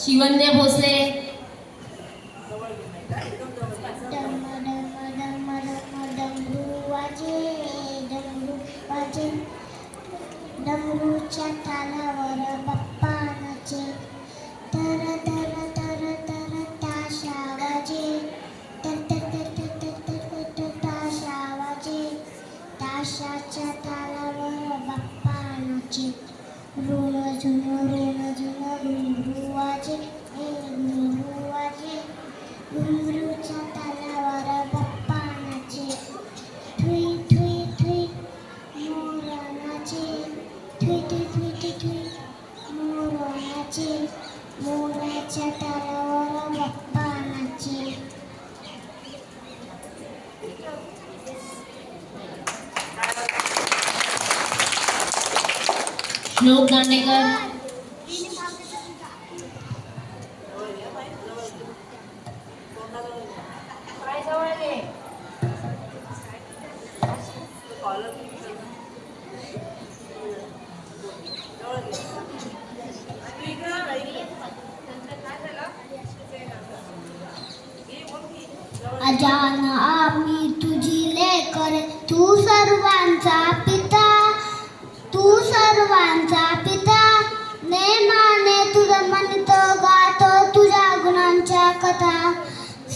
शिवन्य भोसले. डमरूच्या तालावर बाप्पा नचे. तर तर तर नाचे मोराच्या तारावर बाप्पा नाचे श्लोक दांडेकर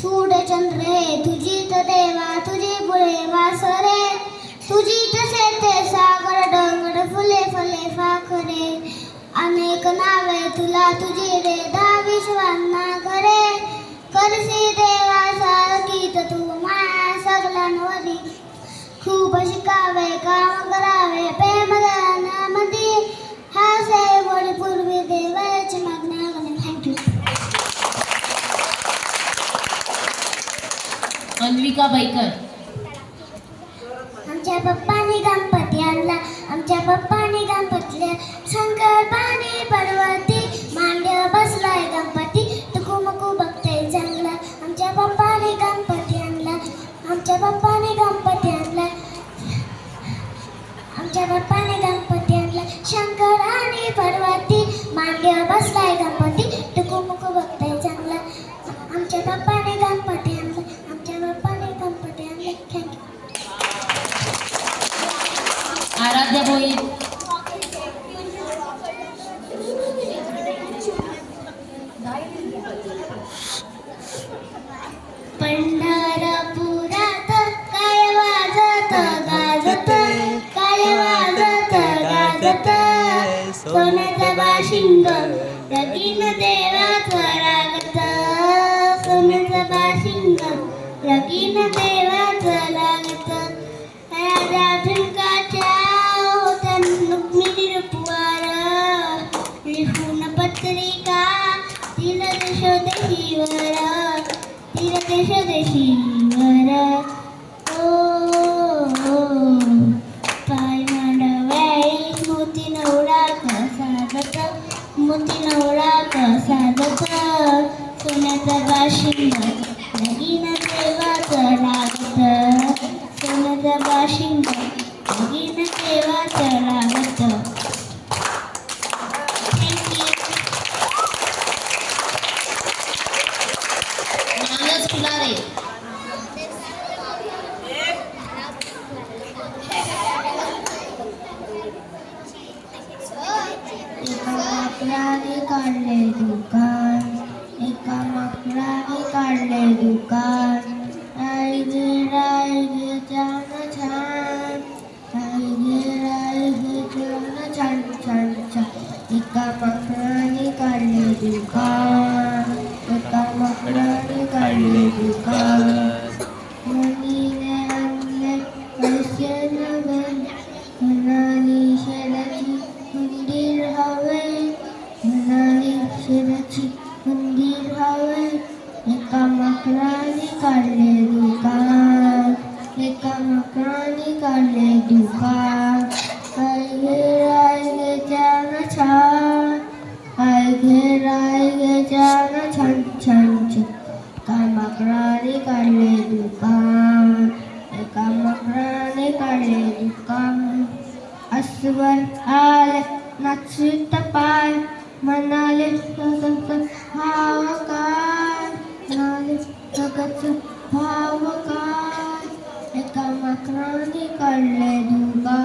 સૂરચંદ્ર હે તુજી તદેવા તુજી પુરે વાસરે તુજી તસે તે સાગર ડંગર ફૂલે ફલે ફાખરે અનેક નાવે તુલા તુજી રે દા વિશ્વાના ઘરે કરસી દેવા સાર ગીત તું મા સગલા નોરી ખૂબ શિકાવે दीपिका बैकर. फायदा होईल पंढरपुरात काय वाजत गाजत काय वाजत गाजत? सोन्याचा राजा झुंकार मोती नवरा कसा जत? सोन्याचा बाशिंग लगीन देवाचं लागत. सोन्याचा बाशिंग लगीन देवाचं लागत. educar मकराने काढले तुका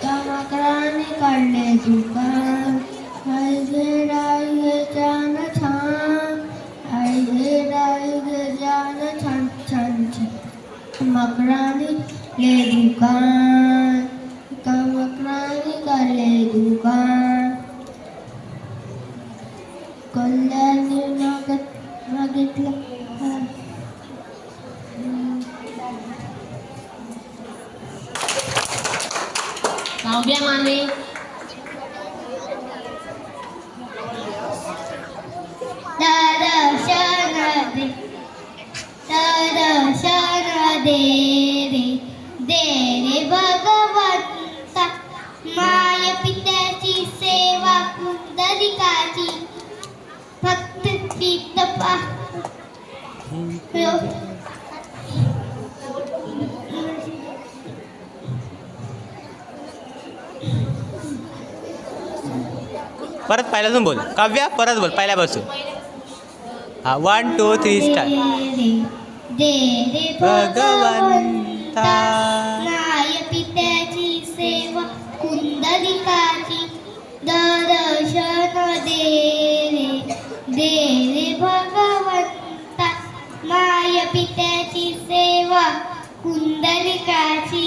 त्या मकराने काढले तुका आयगे डायगे जान छान आयगे डायगे जान छान छान छान। मकराने ले दुकान का मकराने काढले दुकान कल्याणी मागत मागितलं काव्या माने दर्शन दे दर्शन दे रे दे रे भगवंता माय पित्याची सेवा कुंदलिकाची फक्त पा परत पहिल्यापासून बोल काव्या परत बोल पहिल्यापासून हा वन टू थ्री स्टार रे भगवंता. माय पित्याची सेवा कुंदलिकाची दर्शन दे रे दे रे भगवंता माय पित्याची सेवा कुंदलिकाची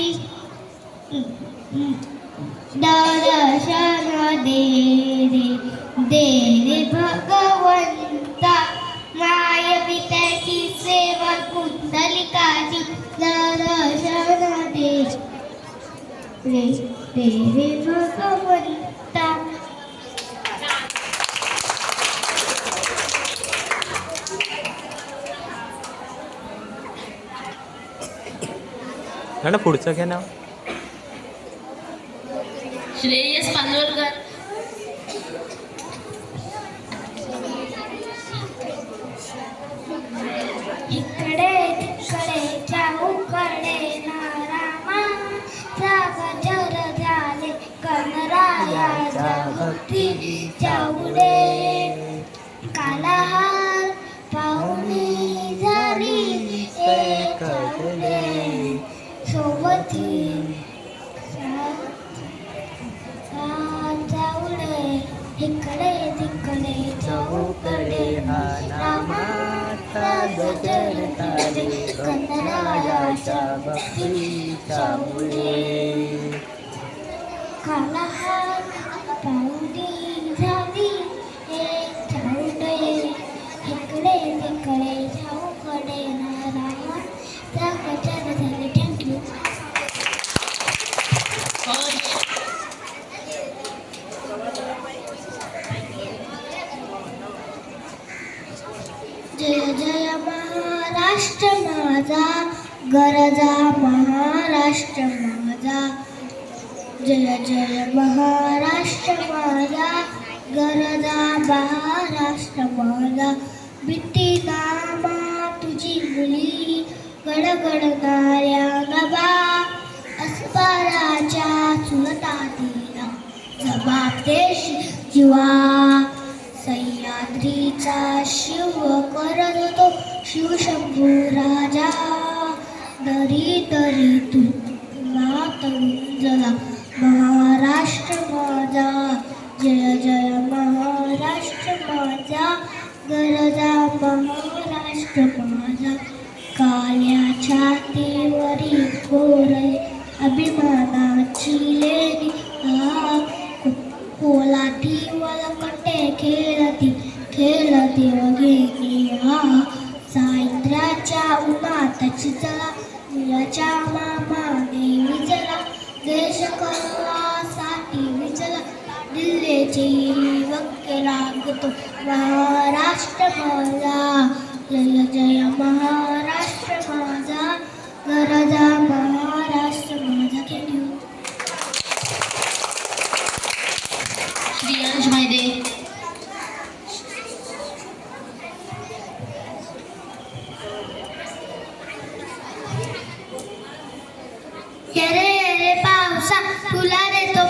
दर्शन दे रे दे रे भगवंता माय पित्याची सेवा कुंडलिकाची दर्शन दे रे दे रे भगवंता. ना पुढचं घे नाव. श्रेयस पानवलकर इकडे तिकडे चौकडे नारामा. जागर झाले कनरायाच्या भक्ती चौडे कालाहार इकडे तिकडे चौकडे रामाचा गजर तारे जय महाराष्ट्र माझा गरजा महाराष्ट्र माझा बिट्टी नामा तुझी मुली गडगडणाऱ्या नभा अस्पराच्या चुलता तिला जबाब देश जीवा सह्याद्रीचा शिव करत होतो शिवशंभू राजा. दरी दरी जला महा महाराष्ट्र माझा. जय जय महाराष्ट्र माझा. गरजा महाराष्ट्र माझा. काल्या छातीवरी गोरे अभिमानाची माझा जय जय महाराष्ट्र माझा गरजा महाराष्ट्र माझा थँक्यू श्रियांश भायदे येरे येरे पावसा तुला देतो